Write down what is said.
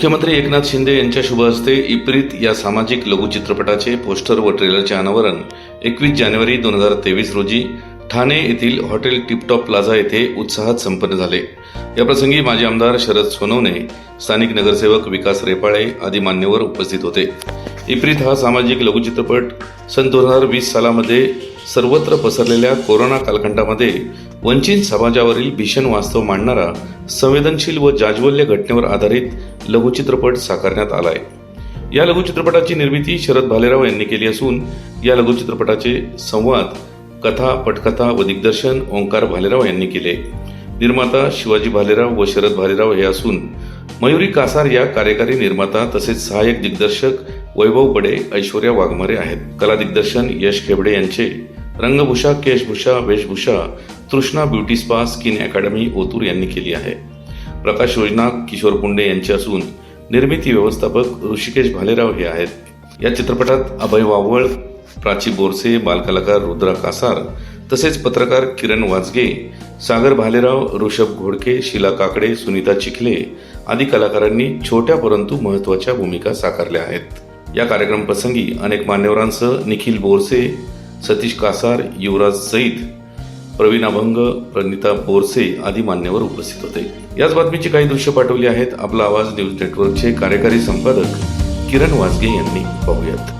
मुख्यमंत्री एकनाथ शिंदे यांच्या शुभ हस्ते इप्रित या सामाजिक लघुचित्रपटाचे पोस्टर व ट्रेलरचे अनावरण एकवीस जानेवारी दोन हजार तेवीस रोजी ठाणे येथील हॉटेल टिपटॉप प्लाझा येथे उत्साहात संपन्न झाले. याप्रसंगी माजी आमदार शरद सोनवणे स्थानिक नगरसेवक विकास रेपाळे आदी मान्यवर उपस्थित होते. इप्रित हा सामाजिक लघुचित्रपट सन दोन हजार वीस सालामध्ये सर्वत्र पसरलेल्या कोरोना कालखंडामध्ये वंचित समाजावरील भीषण वास्तव मांडणारा संवेदनशील व जाज्वल्य घटनेवर आधारित लघुचित्रपट साकारण्यात आलाय. या लघुचित्रपटाची निर्मिती शरद भालेराव यांनी केली असून या लघुचित्रपटाचे संवाद कथा पटकथा व दिग्दर्शन ओंकार भालेराव यांनी केले. निर्माता शिवाजी भालेराव व शरद भालेराव हे असून मयुरी कासार या कार्यकारी निर्माता तसेच सहाय्यक दिग्दर्शक वैभव बडे ऐश्वर्या वाघमारे आहेत. कला दिग्दर्शन यश खेबडे यांचे रंगभूषा केशभूषा वेशभूषा Trishna beauty spa skin academy Otur यांनी केली आहे. प्रकाश योजना किशोर पुंडे यांची असून निर्मिती व्यवस्थापक ऋषिकेश भालेराव हे आहेत. या चित्रपटात अभय वावळ प्राची बोरसे बालकलाकार रुद्रा कासार तसेच पत्रकार किरण वाजगे सागर भालेराव ऋषभ घोडके शिला काकडे सुनीता चिखले आदी कलाकारांनी छोट्या परंतु महत्त्वाच्या भूमिका साकारल्या आहेत. या कार्यक्रम प्रसंगी अनेक मान्यवरांसह निखिल बोरसे सतीश कासार युवराज सईद प्रवीण अभंग प्रणिता बोरसे आदी मान्यवर उपस्थित होते. याच बातमीची काही दृश्य पाठवली आहेत. आपला आवाज न्यूज नेटवर्कचे कार्यकारी संपादक किरण वाजगे यांनी पाहूयात.